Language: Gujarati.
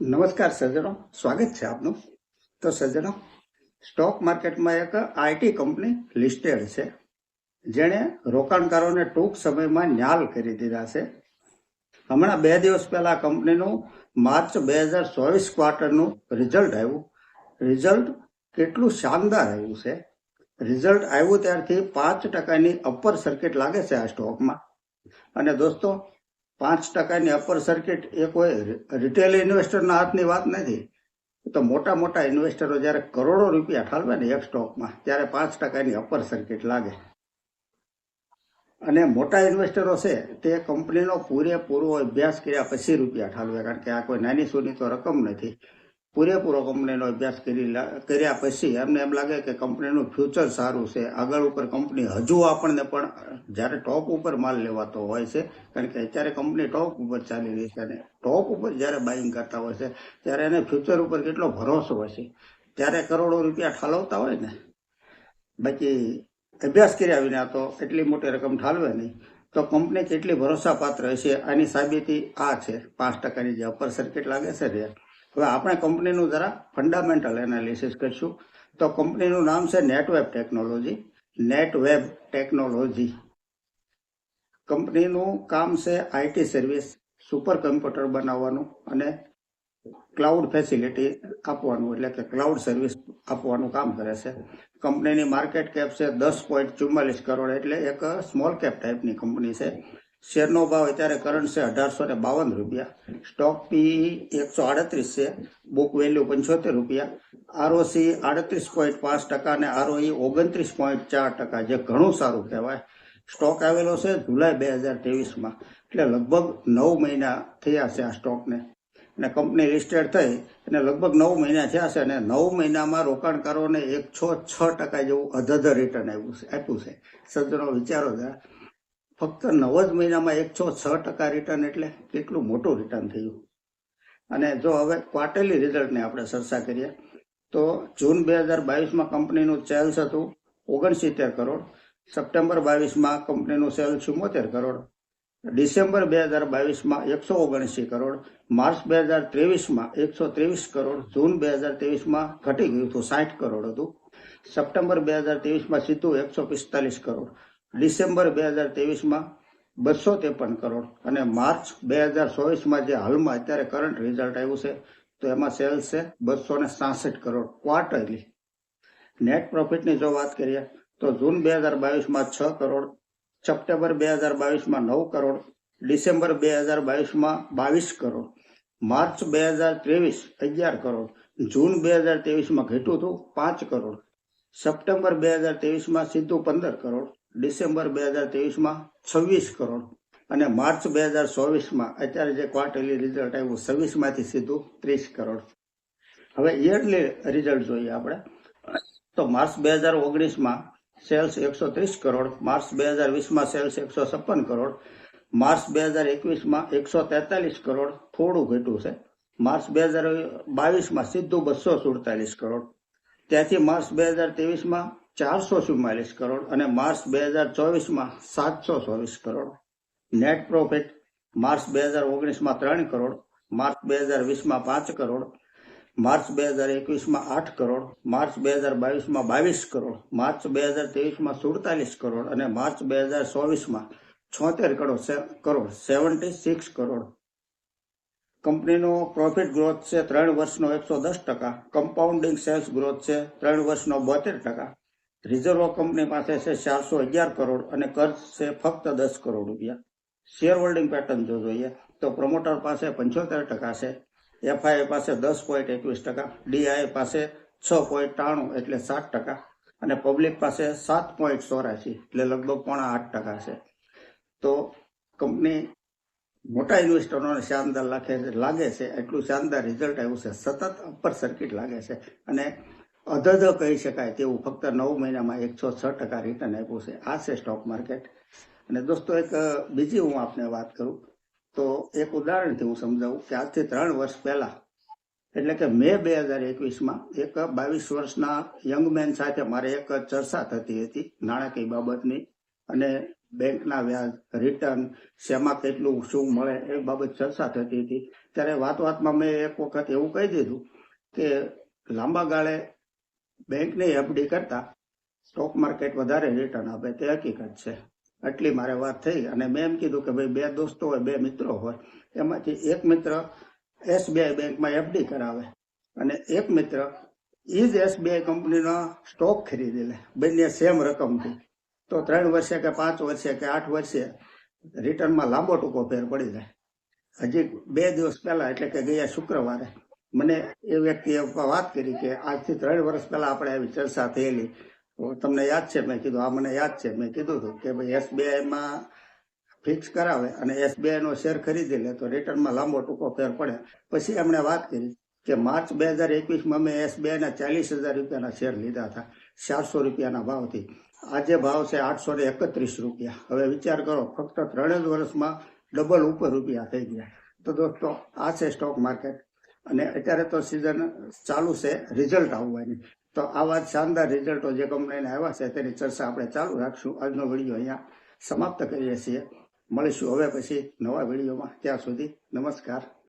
નમસ્કાર સજ્જનો. સ્વાગત છે આપનું. તો સજ્જનો, સ્ટોક માર્કેટમાં એક આઈટી કંપની લિસ્ટેડ છે, જેણે રોકાણકારોને ટૂંક સમયમાં ન્યાલ કરી દીધા છે. હમણાં બે દિવસ પહેલા કંપનીનું માર્ચ બે હજાર ચોવીસ ક્વાર્ટરનું રિઝલ્ટ આવ્યું. રિઝલ્ટ કેટલું શાનદાર આવ્યું છે. રિઝલ્ટ આવ્યું ત્યારથી પાંચ ટકાની અપર સર્કિટ લાગે છે આ સ્ટોકમાં. અને દોસ્તો પાંચ ટકાની અપર સર્કિટ એ કોઈ રિટેલ ઇન્વેસ્ટરના હાથની વાત નથી. તો મોટા મોટા ઇન્વેસ્ટરો જ્યારે કરોડો રૂપિયા ઠાલવે ને એક સ્ટોકમાં ત્યારે પાંચ ટકાની અપર સર્કિટ લાગે. અને મોટા ઇન્વેસ્ટરો છે, તે કંપનીનો પૂરેપૂરો અભ્યાસ કર્યા પછી રૂપિયા ઠાલવે, કારણ કે આ કોઈ નાની સૂની તો રકમ નથી. પૂરેપૂરો કંપનીનો અભ્યાસ કરી કર્યા પછી એમને એમ લાગે કે કંપનીનું ફ્યુચર સારું છે. આગળ ઉપર કંપની હજુ આપણને પણ જ્યારે ટોપ ઉપર માલ લેવાતો હોય છે, કારણ કે અત્યારે કંપની ટોપ ઉપર ચાલી રહી છે અને ટોપ ઉપર જ્યારે બાઇંગ કરતા હોય છે, ત્યારે એને ફ્યુચર ઉપર કેટલો ભરોસો હોય છે ત્યારે કરોડો રૂપિયા ઠાલવતા હોય ને? બાકી અભ્યાસ કર્યા વિના તો એટલી મોટી રકમ ઠાલવે નહીં. તો કંપની કેટલી ભરોસાપાત્ર હશે? આની સાબિતી આ છે. પાંચ ટકાની જે અપર સર્કિટ લાગે છે ને હવે આપણે કંપનીનું જરા ફંડામેન્ટલ એનાલિસિસ કરીશું. તો કંપનીનું નામ છે નેટવેબ ટેકનોલોજી નેટવેબ ટેકનોલોજી કંપનીનું કામ છે આઈટી સર્વિસ સુપર કમ્પ્યુટર બનાવવાનું અને ક્લાઉડ ફેસિલિટી આપવાનું, એટલે કે ક્લાઉડ સર્વિસ આપવાનું કામ કરે છે. કંપનીની માર્કેટ કેપ છે દસ પોઈન્ટ ચુમ્માલીસ કરોડ, એટલે એક સ્મોલ કેપ ટાઈપની કંપની છે. શેરનો ભાવ અત્યારે કરંટ છે અઢારસો ને બાવન રૂપિયા. સ્ટોક પી એકસો આડત્રીસ છે. બુક વેલ્યુ પંચોતેર રૂપિયા. આરઓસી આડત્રીસ પોઈન્ટ પાંચ ટકા અને આરઓઈ ઓગણત્રીસ પોઈન્ટ ચાર ટકા, જે ઘણું સારું કહેવાય. સ્ટોક આવેલો છે જુલાઈ બે હજાર ત્રેવીસમાં. એટલે લગભગ નવ મહિના થયા છે આ સ્ટોકને અને કંપની લિસ્ટેડ થઈ અને લગભગ નવ મહિના થયા છે અને નવ મહિનામાં રોકાણકારોને એક છ છ ટકા જેવું અધધ રિટર્ન આવ્યું છે. આપ્યું છે. સજ્જનો વિચારો જરા. ફક્ત નવ જ મહિનામાં એકસો છ ટકા રિટર્ન એટલે કેટલું મોટું રિટર્ન થયું. અને જો હવે ક્વાર્ટરલી રિઝલ્ટને આપણે ચર્ચા કરીએ, તો જૂન બે હજાર બાવીસમાં કંપનીનું સેલ્સ હતું ઓગણસિત્તેર કરોડ, સપ્ટેમ્બર બાવીસમાં કંપનીનું સેલ ચુમ્મોતેર કરોડ, ડિસેમ્બર બે હજાર બાવીસમાં એકસો ઓગણસી કરોડ, માર્ચ બે હજાર ત્રેવીસમાં એકસો ત્રેવીસ કરોડ, જૂન બે હજાર ત્રેવીસમાં ઘટી ગયું હતું સાઠ કરોડ હતું, સપ્ટેમ્બર બે હજાર ત્રેવીસમાં સીધું એકસો પિસ્તાલીસ કરોડ ડિસેમ્બર બે હજાર ત્રેવીસમાં બસો ત્રેપન કરોડ અને માર્ચ બે હજાર ચોવીસમાં જે હાલમાં અત્યારે કરંટ રિઝલ્ટ આવ્યું છે, તો એમાં સેલ્સ છે બસો ને સાસઠ કરોડ ક્વાર્ટરલી નેટ પ્રોફિટની જો વાત કરીએ, તો જૂન બે હજાર બાવીસમાં છ કરોડ, સપ્ટેમ્બર બે હજાર બાવીસમાં નવ કરોડ, ડિસેમ્બર બે હજાર બાવીસમાં બાવીસ કરોડ, માર્ચ બે હજાર ત્રેવીસ અગિયાર કરોડ, જૂન બે હજાર ત્રેવીસમાં ઘટ્યું હતું પાંચ કરોડ, સપ્ટેમ્બર બે હજાર ત્રેવીસમાં સીધું પંદર કરોડ ડિસેમ્બર બે હજાર ત્રેવીસમાં છવ્વીસ કરોડ અને માર્ચ બે હજાર ચોવીસમાં અત્યારે જે ક્વાર્ટરલી રિઝલ્ટ આવ્યું, છવ્વીસમાંથી સીધું ત્રીસ કરોડ. હવે યરલી રિઝલ્ટ જોઈએ આપણે. તો માર્ચ બે હજાર ઓગણીસમાં સેલ્સ એકસો ત્રીસ કરોડ, માર્ચ બે હજાર વીસમાં સેલ્સ એકસો છપ્પન કરોડ, માર્ચ બે હજાર એકવીસમાં એકસો તેતાલીસ કરોડ થોડું ઘટ્યું છે. માર્ચ બે હજાર બાવીસમાં સીધું બસો સુડતાલીસ કરોડ. ત્યાંથી માર્ચ બે હજાર ત્રેવીસમાં ચારસો ચુમ્માલીસ કરોડ અને માર્ચ બે હજાર ચોવીસમાં સાતસો ચોવીસ કરોડ. નેટ પ્રોફિટ માર્ચ બે હજાર ઓગણીસમાં ત્રણ કરોડ, માર્ચ બે હજાર વીસમાં પાંચ કરોડ, માર્ચ બે હજાર એકવીસમાં આઠ કરોડ, માર્ચ બે હજાર બાવીસમાં બાવીસ કરોડ, માર્ચ બે હજાર ત્રેવીસમાં સુડતાલીસ કરોડ અને માર્ચ બે હજાર ચોવીસમાં છોતેર કરોડ કરોડ, સેવન્ટી સિક્સ કરોડ. કંપનીનો પ્રોફિટ ગ્રોથ છે ત્રણ વર્ષનો એકસો દસ ટકા કમ્પાઉન્ડિંગ સેલ્સ ગ્રોથ છે ત્રણ વર્ષનો બોતેર ટકા. રિઝર્વ કંપની પાસે છે ચારસો અગિયાર કરોડ અને કર્જ છે ફક્ત દસ કરોડ રૂપિયા. શેર હોલ્ડિંગ પેટર્ન જો જોઈએ, તો પ્રમોટર પાસે પંચોતેર ટકા છે એફઆઈ પાસે દસ પોઈન્ટ એકવીસ ટકા ડીઆઈ પાસે છ પોઈન્ટ ત્રાણું એટલે સાત ટકા, અને પબ્લિક પાસે સાત પોઈન્ટ ચોરાશી એટલે લગભગ પોણા આઠ ટકા છે. તો કંપની મોટા ઇન્વેસ્ટરોને શાનદાર લાગે લાગે છે, એટલું શાનદાર રિઝલ્ટ આવ્યું છે. સતત અપર સર્કિટ લાગે છે અને અધધ કહી શકાય તેવું ફક્ત નવ મહિનામાં એકસો છ ટકા રિટર્ન આપ્યું છે. આ છે સ્ટોક માર્કેટ અને દોસ્તો, એક, બીજી હું આપને વાત કરું, તો એક ઉદાહરણથી હું સમજાવું કે આજથી ત્રણ વર્ષ પહેલા, એટલે કે મે બે હજાર એકવીસમાં, એક બાવીસ વર્ષના યંગ મેન સાથે મારે એક ચર્ચા થતી હતી નાણાકીય બાબતની અને બેંકના વ્યાજ રિટર્ન શેમાં કેટલું શું મળે એ બાબત ચર્ચા થતી હતી. ત્યારે વાત વાતમાં મેં એક વખત એવું કહી દીધું કે લાંબા ગાળે બેંકની એફડી કરતા સ્ટોક માર્કેટ વધારે રિટર્ન આપે તે હકીકત છે. આટલી મારે વાત થઈ અને મેં એમ કીધું કે ભાઈ બે દોસ્તો હોય, બે મિત્રો હોય, એમાંથી એક મિત્ર એસબીઆઈ બેંકમાં એફડી કરાવે અને એક મિત્ર ઈ જ એસબીઆઈ કંપનીનો સ્ટોક ખરીદી લે, બંને સેમ રકમથી. તો ત્રણ વર્ષે કે પાંચ વર્ષે કે આઠ વર્ષે રિટર્નમાં લાંબો ટૂંકો ફેર પડી જાય. હજી બે દિવસ પહેલા એટલે કે ગયા શુક્રવારે મને એ વ્યક્તિએ વાત કરી કે આજથી ત્રણ વર્ષ પહેલા આપણે આવી ચર્ચા થયેલી. તમને યાદ છે, મેં કીધું આ મને યાદ છે. મેં કીધું હતું કે ભાઈ એસબીઆઈમાં ફિક્સ કરાવે અને એસબીઆઈ નો શેર ખરીદી લે, તો રિટર્નમાં લાંબો ટૂંકો ફેર પડે. પછી એમણે વાત કરી કે માર્ચ બે હજાર એકવીસમાં મેં એસબીઆઈ ના ચાલીસ હજાર રૂપિયાના શેર લીધા હતા, ચારસો રૂપિયાના ભાવથી. આજે ભાવ છે આઠસો ને એકત્રીસ રૂપિયા. હવે વિચાર કરો, ફક્ત ત્રણ જ વર્ષમાં ડબલ ઉપર રૂપિયા થઈ ગયા. તો દોસ્તો, આ છે સ્ટોક માર્કેટ અને અત્યારે તો સિઝન ચાલુ છે રિઝલ્ટ આવવાની. તો આવા શાનદાર રિઝલ્ટો જે કંપનીને આવ્યા છે, તેની ચર્ચા આપણે ચાલુ રાખશું. આજનો વીડિયો અહીંયા સમાપ્ત કરીએ છીએ. મળીશું હવે પછી નવા વિડીયોમાં. ત્યાં સુધી નમસ્કાર.